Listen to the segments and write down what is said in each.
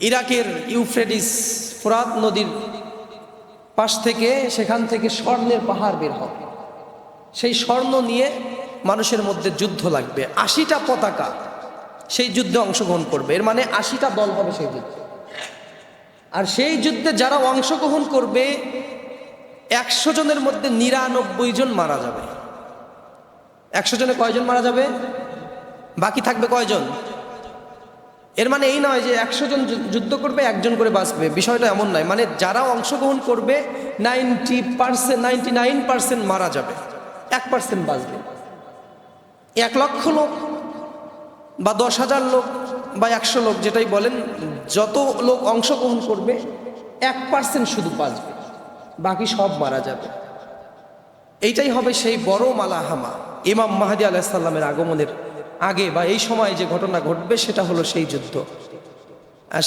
ইরাকের ইউফ্রেডিস ফোরাত নদীর পাশ থেকে সেখান থেকে স্বর্ণের পাহাড় বের হবে সেই স্বর্ণ নিয়ে মানুষের মধ্যে যুদ্ধ লাগবে। আশিটা পতাকা সেই যুদ্ধে অংশগ্রহণ করবে। এর মানে আশিটা দল হবে সেই যুদ্ধে। আর সেই যুদ্ধে যারা অংশগ্রহণ করবে, একশো জনের মধ্যে নিরানব্বই জন মারা যাবে। একশো জনে কয়জন মারা যাবে? বাকি থাকবে কয়জন? এর মানে এই নয় যে একশো জন যুদ্ধ করবে, একজন করে বাঁচবে। বিষয়টা এমন নয়। মানে যারা অংশগ্রহণ করবে, ninety percent ninety nine percent মারা যাবে। এক পার্সেন্ট বাঁচবে। এক লক্ষ লোক বা দশ হাজার লোক বা একশো লোক, যেটাই বলেন, যত লোক অংশগ্রহণ করবে, এক পার্সেন্ট শুধু বাঁচবে। বাকি সব মারা যাবে। এইটাই হবে সেই বড় মালাহামা। ইমাম মাহাদি আলাহিসাল্লামের আগমনের আগে বা এই সময় যে ঘটনা ঘটবে সেটা হলো সেই যুদ্ধ।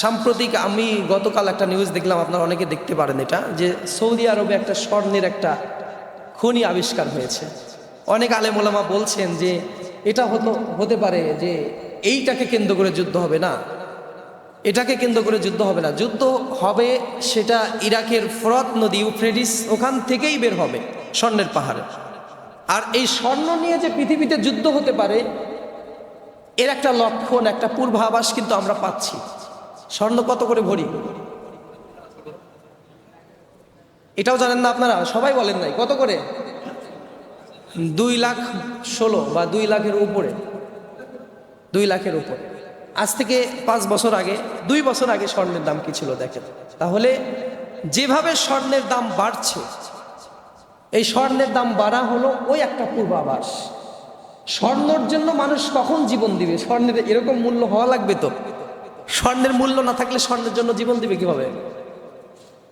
সাম্প্রতিক আমি গতকাল একটা নিউজ দেখলাম, আপনারা অনেকে দেখতে পারেন এটা, যে সৌদি আরবে একটা স্বর্ণের একটা খনি আবিষ্কার হয়েছে। অনেক আলেমোলামা বলছেন যে এটা হতো, হতে পারে যে এইটাকে কেন্দ্র করে যুদ্ধ হবে না, এটাকে কেন্দ্র করে যুদ্ধ হবে না। যুদ্ধ হবে সেটা ইরাকের ফরত নদী ইউফ্রেডিস ওখান থেকেই বের হবে স্বর্ণের পাহাড়ে। আর এই স্বর্ণ নিয়ে যে পৃথিবীতে যুদ্ধ হতে পারে এর একটা লক্ষণ, একটা পূর্বাভাস কিন্তু আমরা পাচ্ছি। স্বর্ণ কত করে ভরি? এটাও জানেন না আপনারা? সবাই বলেন নাই। কত করে? দুই লাখ ষোলো বা দুই লাখের উপরে। দুই লাখের উপরে। আজ থেকে পাঁচ বছর আগে, দুই বছর আগে স্বর্ণের দাম কি ছিল দেখেন? তাহলে যেভাবে স্বর্ণের দাম বাড়ছে, এই স্বর্ণের দাম বাড়া হলো ওই একটা পূর্বাভাস। স্বর্ণর জন্য মানুষ কখন জীবন দিবে? স্বর্ণের এরকম মূল্য হওয়া লাগবে তো? স্বর্ণের মূল্য না থাকলে স্বর্ণের জন্য জীবন দিবে কীভাবে?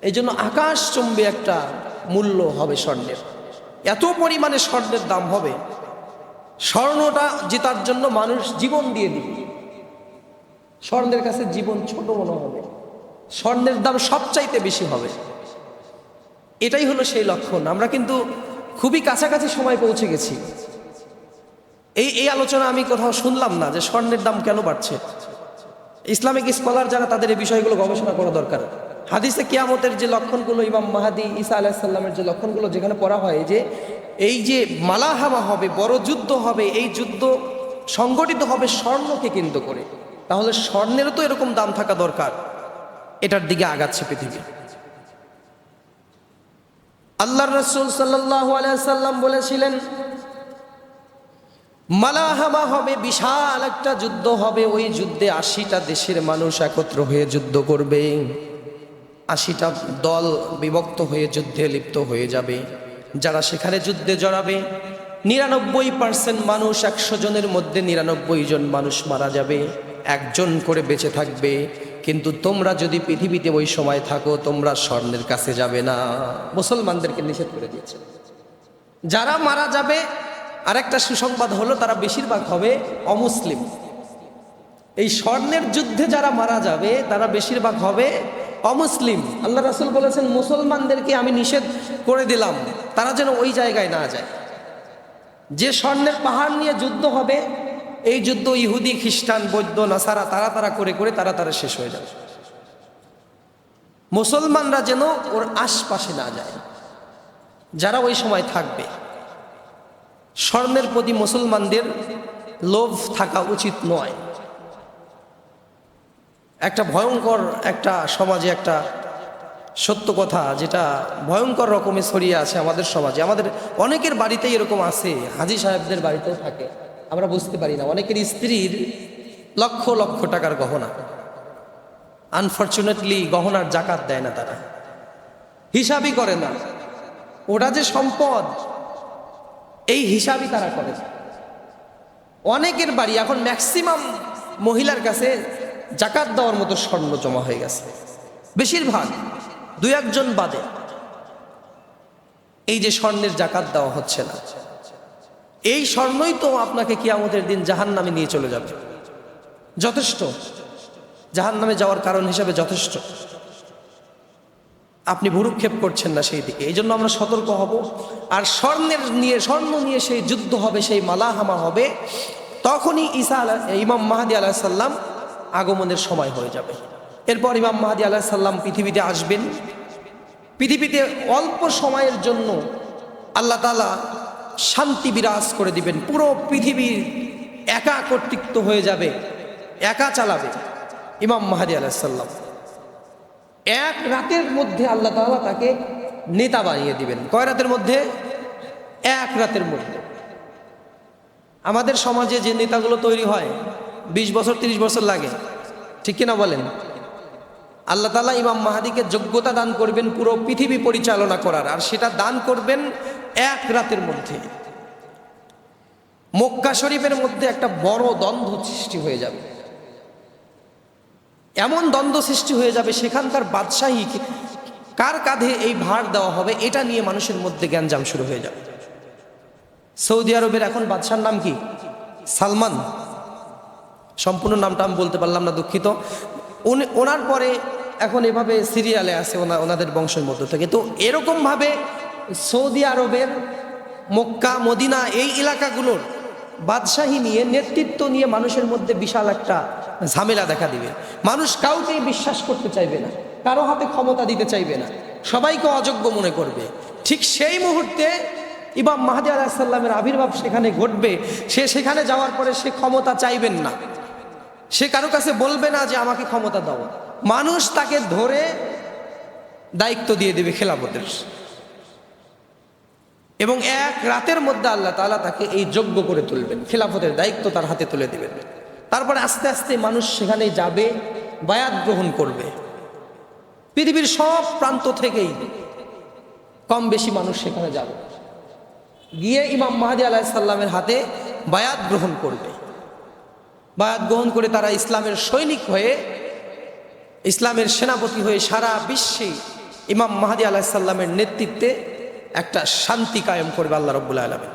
এই জন্য আকাশচম্বী একটা মূল্য হবে স্বর্ণের। এত পরিমাণে স্বর্ণের দাম হবে। স্বর্ণটা জেতার জন্য মানুষ জীবন দিয়ে দিবে। স্বর্ণের কাছে জীবন ছোট মনে হবে। স্বর্ণের দাম সবচাইতে বেশি হবে। এটাই হলো সেই লক্ষণ। আমরা কিন্তু খুবই কাছাকাছি সময় পৌঁছে গেছি। এই এই আলোচনা আমি কোথাও শুনলাম না যে স্বর্ণের দাম কেন বাড়ছে। ইসলামিক স্কলার যারা, তাদের এই বিষয়গুলো গবেষণা করা দরকার। হাদিসে কিয়ামতের যে লক্ষণগুলো, ইমাম মাহাদি ঈসা আলাহিসাল্লামের যে লক্ষণগুলো যেখানে পড়া হয় যে, এই যে মালাহামা হবে, বড় যুদ্ধ হবে, এই যুদ্ধ সংগঠিত হবে স্বর্ণকে কেন্দ্র করে, তাহলে স্বর্ণেরও তো এরকম দাম থাকা দরকার। এটার দিকে আগাচ্ছে পৃথিবী। আল্লাহ রসুল সাল্লাহ আলাইসাল্লাম বলেছিলেন মালাহামা হবে, বিশাল একটা যুদ্ধ হবে। ওই যুদ্ধে আশিটা দেশের মানুষ একত্র হয়ে যুদ্ধ করবে। আশিটা দল বিভক্ত হয়ে যুদ্ধে লিপ্ত হয়ে যাবে। যারা সেখানে যুদ্ধে জড়াবে, নিরানব্বই পার্সেন্ট মানুষ, একশো জনের মধ্যে নিরানব্বই জন মানুষ মারা যাবে। একজন করে বেঁচে থাকবে। কিন্তু তোমরা যদি পৃথিবীতে ওই সময় থাকো, তোমরা স্বর্ণের কাছে যাবে না। মুসলমানদেরকে নিষেধ করে দিয়েছে। যারা মারা যাবে আরেকটা সুসংবাদ হলো, তারা বেশিরভাগ হবে অমুসলিম। এই স্বর্ণের যুদ্ধে যারা মারা যাবে, তারা বেশিরভাগ হবে অমুসলিম। আল্লাহ রাসুল বলেছেন, মুসলমানদেরকে আমি নিষেধ করে দিলাম, তারা যেন ওই জায়গায় না যায়। যে স্বর্ণের পাহাড় নিয়ে যুদ্ধ হবে, এই যুদ্ধ ইহুদি, খ্রিস্টান, বৌদ্ধ, নাসারা, তারা তারা করে করে তারা তারা শেষ হয়ে যাবে। মুসলমানরা যেন ওর আশপাশে না যায়। যারা ওই সময় থাকবে স্বর্ণের প্রতি মুসলমানদের লোভ থাকা উচিত নয়। একটা ভয়ঙ্কর একটা সমাজে একটা সত্য কথা, যেটা ভয়ঙ্কর রকমে ছড়িয়ে আছে আমাদের সমাজে। আমাদের অনেকের বাড়িতেই এরকম আছে, হাজি সাহেবদের বাড়িতেও থাকে। আমরা বুঝতে পারি না, অনেকের স্ত্রীর লক্ষ লক্ষ টাকার গহনা। আনফর্চুনেটলি গহনার জাকাত দেয় না তারা। হিসাবই করে না। ওটা যে সম্পদ এই হিসাবই তারা করে। অনেকের বাড়ি এখন ম্যাক্সিমাম মহিলার কাছে জাকাত দেওয়ার মতো স্বর্ণ জমা হয়ে গেছে। বেশিরভাগ দু একজন বাদে। এই যে স্বর্ণের জাকাত দেওয়া হচ্ছে না। এই স্বর্ণই তো আপনাকে কি আমাদের দিন জাহান নামে নিয়ে চলে যাবে। যথেষ্ট। জাহান নামে যাওয়ার কারণ হিসাবে যথেষ্ট। আপনি ভুরুক্ষেপ করছেন না সেই দিকে। এই জন্য আমরা সতর্ক হব। আর স্বর্ণের নিয়ে, স্বর্ণ নিয়ে সেই যুদ্ধ হবে, সেই মালাহামা হবে, তখনই ঈসা আলা, ইমাম মাহাদি আলাহিসাল্লাম আগমনের সময় হয়ে যাবে। এরপর ইমাম মাহাদি আলাহ সাল্লাম পৃথিবীতে আসবেন। পৃথিবীতে অল্প সময়ের জন্য আল্লাহ তালা শান্তি বিরাজ করে দিবেন। পুরো পৃথিবীর একা কর্তৃত্ব হয়ে যাবে, একা চালাবে ইমাম মাহাদি আলাহিসাল্লাম এক রাতের মধ্যে আল্লাহ তাআলা তাকে নেতা বানিয়ে দিবেন। কয় রাতের মধ্যে? এক রাতের মধ্যে। আমাদের সমাজে যে নেতাগুলো তৈরি হয়, বিশ বছর, তিরিশ বছর লাগে, ঠিক কিনা বলেন? আল্লাহ তালা ইমাম মাহাদিকে যোগ্যতা দান করবেন পুরো পৃথিবী পরিচালনা করার, আর সেটা দান করবেন এক রাতের মধ্যে। মক্কা শরীফের মধ্যে একটা বড় দ্বন্দ্ব সৃষ্টি হয়ে যাবে। এমন দ্বন্দ্ব সৃষ্টি হয়ে যাবে সেখানকার বাদশাহী কার কাঁধে এই ভার দেওয়া হবে? এটা নিয়ে মানুষের মধ্যে জ্ঞানজাম শুরু হয়ে যাবে। সৌদি আরবের এখন বাদশার নাম কি? সালমান। সম্পূর্ণ নামটা আমি বলতে পারলাম না, দুঃখিত। ওনার পরে এখন এভাবে সিরিয়ালে আছে ওনা, ওনাদের বংশের মধ্য থেকে। তো এরকমভাবে সৌদি আরবের মক্কা, মদিনা এই এলাকাগুলোর বাদশাহী নিয়ে নেতৃত্ব নিয়ে মানুষের মধ্যে বিশাল একটা ঝামেলা দেখা দিবে। মানুষ কাউকেই বিশ্বাস করতে চাইবে না, কারও হাতে ক্ষমতা দিতে চাইবে না, সবাইকে অযোগ্য মনে করবে। ঠিক সেই মুহূর্তে ইমাম মাহাদি আলাহিসাল্লামের আবির্ভাব সেখানে ঘটবে, সে সেখানে যাওয়ার পরে সে ক্ষমতা চাইবেন না। সে কারও কাছে বলবে না যে আমাকে ক্ষমতা দাও। মানুষ তাকে ধরে দায়িত্ব দিয়ে দেবে খেলাফতের। এবং এক রাতের মধ্যে আল্লাহ তাআলা তাকে এই যোগ্য করে তুলবেন। খেলাফতের দায়িত্ব তার হাতে তুলে দেবেন। তারপরে আস্তে আস্তে মানুষ সেখানে যাবে, বায়াত গ্রহণ করবে। পৃথিবীর সব প্রান্ত থেকেই কম বেশি মানুষ সেখানে যাবে। গিয়ে ইমাম মাহাদি আলাহিসাল্লামের হাতে বায়াত গ্রহণ করবে। বায়াত গ্রহণ করে তারা ইসলামের সৈনিক হয়ে, ইসলামের সেনাপতি হয়ে সারা বিশ্বে ইমাম মাহাদি আলাহিসাল্লামের নেতৃত্বে একটা শান্তি কায়েম করবে আল্লাহ রব্বুল আলমী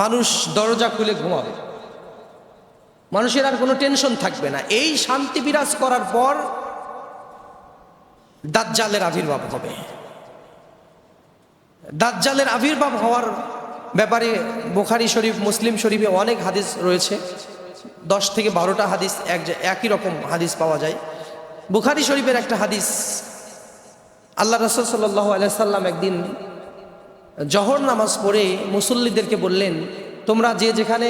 মানুষ দরজা খুলে ঘুমাবে। মানুষের আর কোনো টেনশন থাকবে না। এই শান্তি বিরাজ করার পর দাজ্জালের আবির্ভাব হবে। দাজ্জালের আবির্ভাব হওয়ার ব্যাপারে বোখারি শরীফ, মুসলিম শরীফে অনেক হাদিস রয়েছে। দশ থেকে বারোটা হাদিস এক একই রকম হাদিস পাওয়া যায়। বুখারি শরীফের একটা হাদিস, আল্লাহ রসুল সাল্লাহ আলাইসাল্লাম একদিন জহর নামাজ পড়ে মুসল্লিদেরকে বললেন, তোমরা যে যেখানে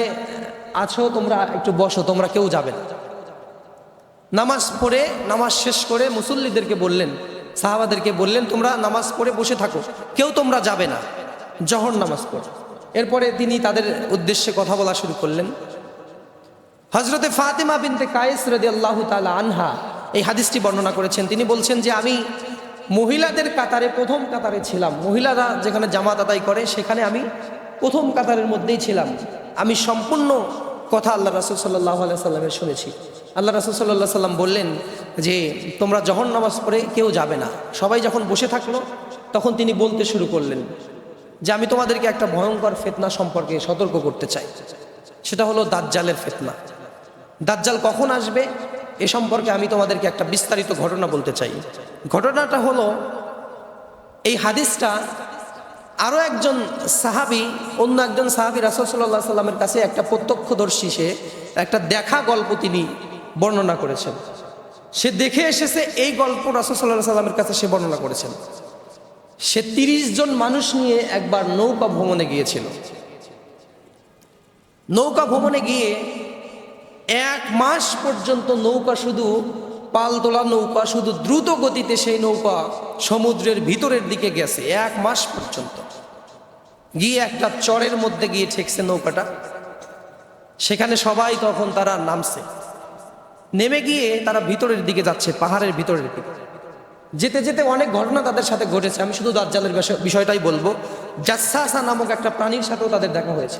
আছো, তোমরা একটু বসো, তোমরা কেউ যাবে না। নামাজ পড়ে, নামাজ শেষ করে মুসল্লিদেরকে বললেন, সাহাবাদেরকে বললেন, তোমরা নামাজ পড়ে বসে থাকো, কেউ তোমরা যাবে না। জহর নামাজ পড়ে। এরপরে তিনি তাদের উদ্দেশ্যে কথা বলা শুরু করলেন। হজরতে ফাতেমা বিনতে কায়েস রদি আল্লাহ তালা আনহা এই হাদিসটি বর্ণনা করেছেন। তিনি বলছেন যে, আমি মহিলাদের কাতারে, প্রথম কাতারে ছিলাম। মহিলারা যেখানে জামাত আদায় করে, সেখানে আমি প্রথম কাতারের মধ্যেই ছিলাম। আমি সম্পূর্ণ কথা আল্লাহ রাসুল সাল্লাহ সাল্লামের শুনেছি। আল্লাহ রাসুল সাল্লাহ সাল্লাম বললেন যে, তোমরা যখন নামাজ পড়ে কেউ যাবে না। সবাই যখন বসে থাকল, তখন তিনি বলতে শুরু করলেন যে, আমি তোমাদেরকে একটা ভয়ঙ্কর ফেতনা সম্পর্কে সতর্ক করতে চাই। সেটা হলো দাজ্জালের ফেতনা। দাজ্জাল কখন আসবে? এ সম্পর্কে আমি তোমাদেরকে একটা বিস্তারিত ঘটনা বলতে চাই। ঘটনাটা হলো, এই হাদিসটা আরও একজন সাহাবি, অন্য একজন সাহাবি রাসুল সাল্লাহ সাল্লামের কাছে একটা প্রত্যক্ষদর্শী সে, একটা দেখা গল্প তিনি বর্ণনা করেছেন। সে দেখে এসেছে এই গল্প রাসুল সাল্লাহ সাল্লামের কাছে সে বর্ণনা করেছেন। সে তিরিশ জন মানুষ নিয়ে একবার নৌকা ভ্রমণে গিয়েছিল। নৌকা ভ্রমণে গিয়ে এক মাস পর্যন্ত নৌকা শুধু পালতোলা নৌকা শুধু দ্রুত গতিতে সেই নৌকা সমুদ্রের ভিতরের দিকে গেছে এক মাস পর্যন্ত। গিয়ে একটা চরের মধ্যে গিয়ে ঠেকছে নৌকাটা। সেখানে সবাই তখন তারা নামছে। নেমে গিয়ে তারা ভিতরের দিকে যাচ্ছে, পাহাড়ের ভিতরের দিকে। যেতে যেতে অনেক ঘটনা তাদের সাথে ঘটেছে। আমি শুধু দাজ্জালের বিষয়- বিষয়টাই বলব। জাসাসা নামক একটা প্রাণীর সাথেও তাদের দেখা হয়েছে।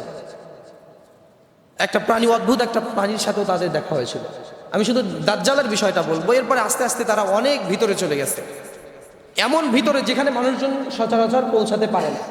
একটা প্রাণী, অদ্ভুত একটা প্রাণীর সাথেও তাদের দেখা হয়েছিল। আমি শুধু দাজ্জালের বিষয়টা বলব। এরপরে আস্তে আস্তে তারা অনেক ভিতরে চলে গেছে। এমন ভিতরে যেখানে মানুষজন সচরাচর পৌঁছাতে পারে না।